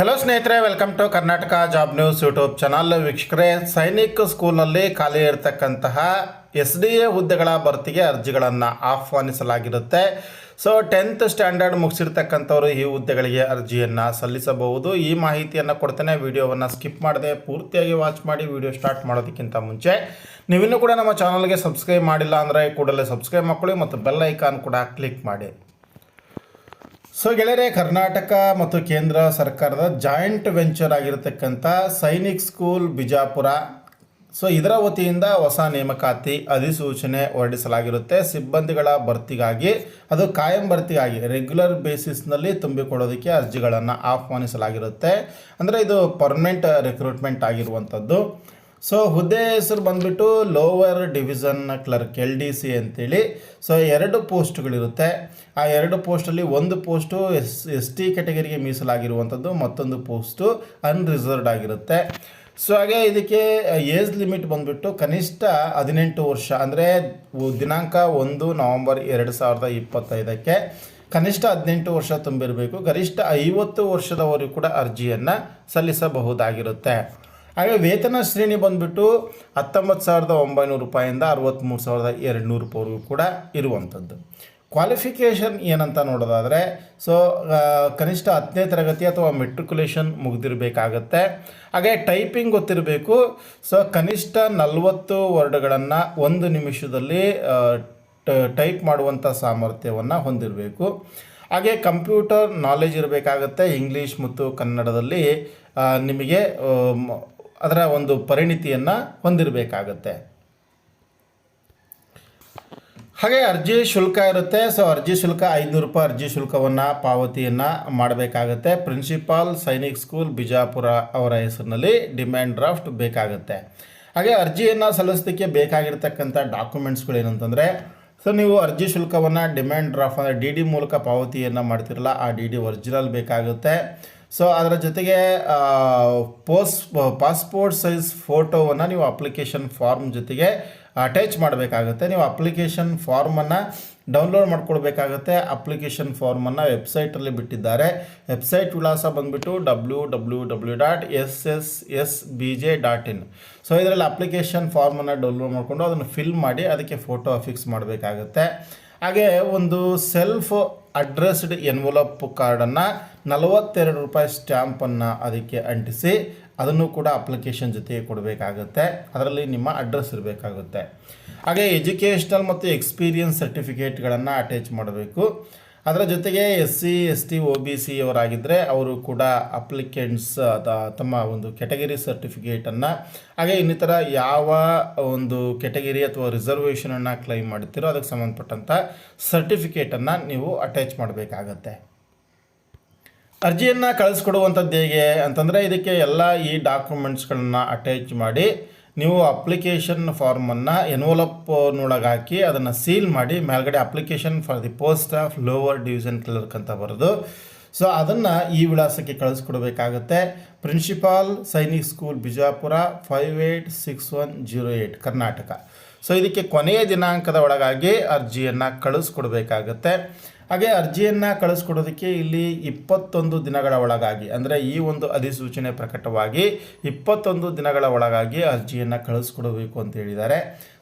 Hello ಸ್ನೇಹಿತರೆ welcome to Karnataka job news YouTube channel ವೀಕ್ಷಕರೇ, ಸೈನಿಕ್ ಸ್ಕೂಲಲ್ಲಿ ಖಾಲಿ ಇರತಕ್ಕಂತಹ ಎಸ್ ಡಿ ಎ ಹುದ್ದೆಗಳ ಭರ್ತಿಗೆ ಅರ್ಜಿಗಳನ್ನು ಆಹ್ವಾನಿಸಲಾಗಿರುತ್ತೆ. ಸೊ ಟೆಂತ್ ಸ್ಟ್ಯಾಂಡರ್ಡ್ ಮುಗಿಸಿರ್ತಕ್ಕಂಥವ್ರು ಈ ಹುದ್ದೆಗಳಿಗೆ ಅರ್ಜಿಯನ್ನು ಸಲ್ಲಿಸಬಹುದು. ಈ ಮಾಹಿತಿಯನ್ನು ಕೊಡ್ತೇನೆ. ವಿಡಿಯೋವನ್ನು ಸ್ಕಿಪ್ ಮಾಡದೆ ಪೂರ್ತಿಯಾಗಿ ವಾಚ್ ಮಾಡಿ ವಿಡಿಯೋ ಸ್ಟಾರ್ಟ್ ಮಾಡೋದಕ್ಕಿಂತ ಮುಂಚೆ. ನೀವಿನ್ನೂ ಕೂಡ ನಮ್ಮ ಚಾನಲ್ಗೆ ಸಬ್ಸ್ಕ್ರೈಬ್ ಮಾಡಿಲ್ಲ ಅಂದರೆ ಕೂಡಲೇ ಸಬ್ಸ್ಕ್ರೈಬ್ ಮಾಡ್ಕೊಳ್ಳಿ ಮತ್ತು ಬೆಲ್ ಐಕಾನ್ ಕೂಡ ಕ್ಲಿಕ್ ಮಾಡಿ. ಸೊ ಗೆಳೆಯರೆ, ಕರ್ನಾಟಕ ಮತ್ತು ಕೇಂದ್ರ ಸರ್ಕಾರದ ಜಾಯಿಂಟ್ ವೆಂಚರ್ ಆಗಿರತಕ್ಕಂಥ ಸೈನಿಕ್ ಸ್ಕೂಲ್ ಬಿಜಾಪುರ. ಸೊ ಇದರ ವತಿಯಿಂದ ಹೊಸ ನೇಮಕಾತಿ ಅಧಿಸೂಚನೆ ಹೊರಡಿಸಲಾಗಿರುತ್ತೆ. ಸಿಬ್ಬಂದಿಗಳ ಭರ್ತಿಗಾಗಿ, ಅದು ಕಾಯಂ ಭರ್ತಿಗಾಗಿ ರೆಗ್ಯುಲರ್ ಬೇಸಿಸ್ನಲ್ಲಿ ತುಂಬಿಕೊಡೋದಕ್ಕೆ ಅರ್ಜಿಗಳನ್ನು ಆಹ್ವಾನಿಸಲಾಗಿರುತ್ತೆ. ಅಂದರೆ ಇದು ಪರ್ಮನೆಂಟ್ ರಿಕ್ರೂಟ್ಮೆಂಟ್ ಆಗಿರುವಂಥದ್ದು. ಸೊ ಹುದ್ದೆ ಹೆಸರು ಬಂದ್ಬಿಟ್ಟು lower division clerk L D C ಅಂತೇಳಿ. ಸೊ ಎರಡು ಪೋಸ್ಟ್ಗಳಿರುತ್ತೆ. ಆ ಎರಡು ಪೋಸ್ಟಲ್ಲಿ ಒಂದು ಪೋಸ್ಟು ಎಸ್ ಎಸ್ ಟಿ ಕೆಟಗರಿಗೆ ಮೀಸಲಾಗಿರುವಂಥದ್ದು, ಮತ್ತೊಂದು ಪೋಸ್ಟು ಅನ್ರಿಸರ್ವ್ಡ್ ಆಗಿರುತ್ತೆ. ಸೊ ಹಾಗೆ ಇದಕ್ಕೆ ಏಜ್ ಲಿಮಿಟ್ ಬಂದುಬಿಟ್ಟು ಕನಿಷ್ಠ ಹದಿನೆಂಟು ವರ್ಷ, ಅಂದರೆ ದಿನಾಂಕ ಒಂದು ನವಂಬರ್ ಎರಡು ಸಾವಿರದ ಇಪ್ಪತ್ತೈದಕ್ಕೆ ಕನಿಷ್ಠ ಹದಿನೆಂಟು ವರ್ಷ ತುಂಬಿರಬೇಕು. ಗರಿಷ್ಠ ಐವತ್ತು ವರ್ಷದವರೆಗೂ ಕೂಡ ಅರ್ಜಿಯನ್ನು ಸಲ್ಲಿಸಬಹುದಾಗಿರುತ್ತೆ. ಹಾಗೆ ವೇತನ ಶ್ರೇಣಿ ಬಂದುಬಿಟ್ಟು ಹತ್ತೊಂಬತ್ತು ಸಾವಿರದ ಒಂಬೈನೂರು ರೂಪಾಯಿಂದ ಅರವತ್ತ್ಮೂರು ಸಾವಿರದ ಎರಡು ನೂರು ರೂಪಾಯಿವರೆಗೂ ಕೂಡ ಇರುವಂಥದ್ದು. ಕ್ವಾಲಿಫಿಕೇಷನ್ ಏನಂತ ನೋಡೋದಾದರೆ ಸೊ ಕನಿಷ್ಠ ಹತ್ತನೇ ತರಗತಿ ಅಥವಾ ಮೆಟ್ರಿಕ್ಯುಲೇಷನ್ ಮುಗಿದಿರಬೇಕಾಗತ್ತೆ. ಹಾಗೆ ಟೈಪಿಂಗ್ ಗೊತ್ತಿರಬೇಕು. ಸೊ ಕನಿಷ್ಠ ನಲವತ್ತು ವರ್ಡ್ಗಳನ್ನು ಒಂದು ನಿಮಿಷದಲ್ಲಿ ಟೈಪ್ ಮಾಡುವಂಥ ಸಾಮರ್ಥ್ಯವನ್ನು ಹೊಂದಿರಬೇಕು. ಹಾಗೆ ಕಂಪ್ಯೂಟರ್ ನಾಲೆಜ್ ಇರಬೇಕಾಗತ್ತೆ ಇಂಗ್ಲೀಷ್ ಮತ್ತು ಕನ್ನಡದಲ್ಲಿ ನಿಮಗೆ ಅದರ ಒಂದು ಪರಿಣಿತಿಯನ್ನು ಹೊಂದಿರಬೇಕಾಗತ್ತೆ. ಹಾಗೆ ಅರ್ಜಿ ಶುಲ್ಕ ಇರುತ್ತೆ. ಸೊ ಅರ್ಜಿ ಶುಲ್ಕ ಐದುನೂರು ರೂಪಾಯಿ ಅರ್ಜಿ ಶುಲ್ಕವನ್ನು ಪಾವತಿಯನ್ನು ಮಾಡಬೇಕಾಗತ್ತೆ. ಪ್ರಿನ್ಸಿಪಾಲ್ ಸೈನಿಕ್ ಸ್ಕೂಲ್ ಬಿಜಾಪುರ ಅವರ ಹೆಸರಿನಲ್ಲಿ ಡಿಮ್ಯಾಂಡ್ ಡ್ರಾಫ್ಟ್ ಬೇಕಾಗುತ್ತೆ. ಹಾಗೆ ಅರ್ಜಿಯನ್ನು ಸಲ್ಲಿಸೋದಕ್ಕೆ ಬೇಕಾಗಿರ್ತಕ್ಕಂಥ ಡಾಕ್ಯುಮೆಂಟ್ಸ್ಗಳೇನಂತಂದರೆ ಸೊ ನೀವು ಅರ್ಜಿ ಶುಲ್ಕವನ್ನು ಡಿಮ್ಯಾಂಡ್ ಡ್ರಾಫ್ಟ್ ಅಂದರೆ ಡಿ ಡಿ ಮೂಲಕ ಪಾವತಿಯನ್ನು ಮಾಡ್ತಿರಲ್ಲ, ಆ ಡಿ ಡಿ ಒರಿಜಿನಲ್ ಬೇಕಾಗುತ್ತೆ. ಸೊ ಅದರ ಜೊತೆಗೆ ಪೋಸ್ ಪಾಸ್ಪೋರ್ಟ್ ಸೈಜ್ ಫೋಟೋವನ್ನು ನೀವು ಅಪ್ಲಿಕೇಶನ್ ಫಾರ್ಮ್ ಜೊತೆಗೆ ಅಟ್ಯಾಚ್ ಮಾಡಬೇಕಾಗುತ್ತೆ. ನೀವು ಅಪ್ಲಿಕೇಶನ್ ಫಾರ್ಮನ್ನು ಡೌನ್ಲೋಡ್ ಮಾಡ್ಕೊಳ್ಬೇಕಾಗತ್ತೆ. ಅಪ್ಲಿಕೇಶನ್ ಫಾರ್ಮನ್ನು ವೆಬ್ಸೈಟಲ್ಲಿ ಬಿಟ್ಟಿದ್ದಾರೆ. ವೆಬ್ಸೈಟ್ ವಿಳಾಸ ಬಂದುಬಿಟ್ಟು W W W dot S S S B J dot in so ಇದರಲ್ಲಿ ಅಪ್ಲಿಕೇಶನ್ ಫಾರ್ಮನ್ನು ಡೌನ್ಲೋಡ್ ಮಾಡಿಕೊಂಡು ಅದನ್ನು ಫಿಲ್ ಮಾಡಿ, ಅದಕ್ಕೆ ಫೋಟೋ ಫಿಕ್ಸ್ ಮಾಡಬೇಕಾಗತ್ತೆ. ಹಾಗೆ ಒಂದು ಸೆಲ್ಫ್ ಅಡ್ರೆಸ್ಡ್ ಎನ್ವಲಪ್ ಕಾರ್ಡನ್ನು ನಲವತ್ತೆರಡು ರೂಪಾಯಿ ಸ್ಟ್ಯಾಂಪನ್ನು ಅದಕ್ಕೆ ಅಂಟಿಸಿ ಅದನ್ನು ಕೂಡ ಅಪ್ಲಿಕೇಶನ್ ಜೊತೆಗೆ ಕೊಡಬೇಕಾಗುತ್ತೆ. ಅದರಲ್ಲಿ ನಿಮ್ಮ ಅಡ್ರೆಸ್ ಇರಬೇಕಾಗುತ್ತೆ. ಹಾಗೆ ಎಜುಕೇಷ್ನಲ್ ಮತ್ತು ಎಕ್ಸ್ಪೀರಿಯನ್ಸ್ ಸರ್ಟಿಫಿಕೇಟ್ಗಳನ್ನು ಅಟ್ಯಾಚ್ ಮಾಡಬೇಕು. ಅದರ ಜೊತೆಗೆ S C, S T O B, C ಅವರಾಗಿದ್ದರೆ ಅವರು ಕೂಡ ಅಪ್ಲಿಕೆಂಟ್ಸ್ ತಮ್ಮ ಒಂದು ಕೆಟಗರಿ ಸರ್ಟಿಫಿಕೇಟನ್ನು, ಹಾಗೆ ಇನ್ನಿತರ ಯಾವ ಒಂದು ಕೆಟಗರಿ ಅಥವಾ ರಿಸರ್ವೇಷನನ್ನು ಕ್ಲೈಮ್ ಮಾಡ್ತೀರೋ ಅದಕ್ಕೆ ಸಂಬಂಧಪಟ್ಟಂಥ ಸರ್ಟಿಫಿಕೇಟನ್ನು ನೀವು ಅಟ್ಯಾಚ್ ಮಾಡಬೇಕಾಗತ್ತೆ. ಅರ್ಜಿಯನ್ನು ಕಳಿಸ್ಕೊಡುವಂಥದ್ದು ಹೇಗೆ ಅಂತಂದರೆ ಇದಕ್ಕೆ ಎಲ್ಲ ಈ ಡಾಕ್ಯುಮೆಂಟ್ಸ್ಗಳನ್ನು ಅಟ್ಯಾಚ್ ಮಾಡಿ ನೀವು ಅಪ್ಲಿಕೇಶನ್ ಫಾರ್ಮನ್ನು ಎನ್ವಲಪ್ನೊಳಗೆ ಹಾಕಿ ಅದನ್ನು ಸೀಲ್ ಮಾಡಿ ಮೇಲ್ಗಡೆ application for the post of lower division clerk ಅಂತ ಬರೆದು. ಸೊ ಅದನ್ನು ಈ ವಿಳಾಸಕ್ಕೆ ಕಳಿಸ್ಕೊಡ್ಬೇಕಾಗತ್ತೆ. Principal Sainik school Bijapur five eight six one zero eight Karnataka so ಇದಕ್ಕೆ ಕೊನೆಯ ದಿನಾಂಕದ ಒಳಗಾಗಿ ಅರ್ಜಿಯನ್ನು ಕಳಿಸ್ಕೊಡ್ಬೇಕಾಗತ್ತೆ. ಹಾಗೆ ಅರ್ಜಿಯನ್ನು ಕಳಿಸ್ಕೊಡೋದಕ್ಕೆ ಇಲ್ಲಿ ಇಪ್ಪತ್ತೊಂದು ದಿನಗಳ ಒಳಗಾಗಿ, ಅಂದರೆ ಈ ಒಂದು ಅಧಿಸೂಚನೆ ಪ್ರಕಟವಾಗಿ ಇಪ್ಪತ್ತೊಂದು ದಿನಗಳ ಒಳಗಾಗಿ ಅರ್ಜಿಯನ್ನು ಕಳಿಸ್ಕೊಡಬೇಕು ಅಂತ ಹೇಳಿದ್ದಾರೆ.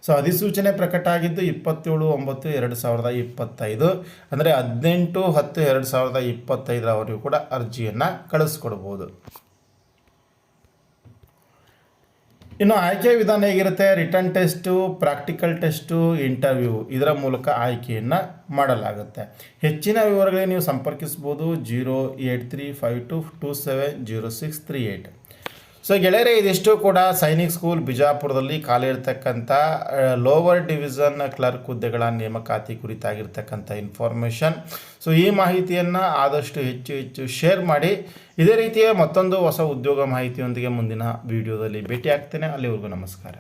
ಸೊ ಅಧಿಸೂಚನೆ ಪ್ರಕಟ ಆಗಿದ್ದು ಇಪ್ಪತ್ತೇಳು ಒಂಬತ್ತು ಎರಡು ಸಾವಿರದ ಇಪ್ಪತ್ತೈದು, ಅಂದರೆ ಹದಿನೆಂಟು ಹತ್ತು ಎರಡು ಸಾವಿರದ ಇಪ್ಪತ್ತೈದರವರೆಗೂ ಕೂಡ ಅರ್ಜಿಯನ್ನು ಕಳಿಸ್ಕೊಡ್ಬೋದು. ಇನ್ನು ಆಯ್ಕೆ ವಿಧಾನ ಹೇಗಿರುತ್ತೆ? Written test practical test interview ಇದರ ಮೂಲಕ ಆಯ್ಕೆಯನ್ನು ಮಾಡಲಾಗುತ್ತೆ. ಹೆಚ್ಚಿನ ವಿವರಗಳಿಗೆ ನೀವು ಸಂಪರ್ಕಿಸ್ಬೋದು zero eight three five two two seven zero six three eight so ಗೆಳೆಯರೇ, ಇದಿಷ್ಟು ಕೂಡ ಸೈನಿಕ್ ಸ್ಕೂಲ್ ಬಿಜಾಪುರದಲ್ಲಿ ಖಾಲಿ ಇರತಕ್ಕಂಥ ಲೋವರ್ ಡಿವಿಷನ್ ಕ್ಲರ್ಕ್ ಹುದ್ದೆಗಳ ನೇಮಕಾತಿ ಕುರಿತಾಗಿರ್ತಕ್ಕಂಥ ಇನ್ಫಾರ್ಮೇಷನ್ ಸೊ ಈ ಮಾಹಿತಿಯನ್ನು ಆದಷ್ಟು ಹೆಚ್ಚು ಹೆಚ್ಚು ಶೇರ್ ಮಾಡಿ. ಇದೇ ರೀತಿಯ ಮತ್ತೊಂದು ಹೊಸ ಉದ್ಯೋಗ ಮಾಹಿತಿಯೊಂದಿಗೆ ಮುಂದಿನ ವಿಡಿಯೋದಲ್ಲಿ ಭೇಟಿ ಆಗ್ತೇನೆ ಅಲ್ಲಿವರೆಗೂ ನಮಸ್ಕಾರ.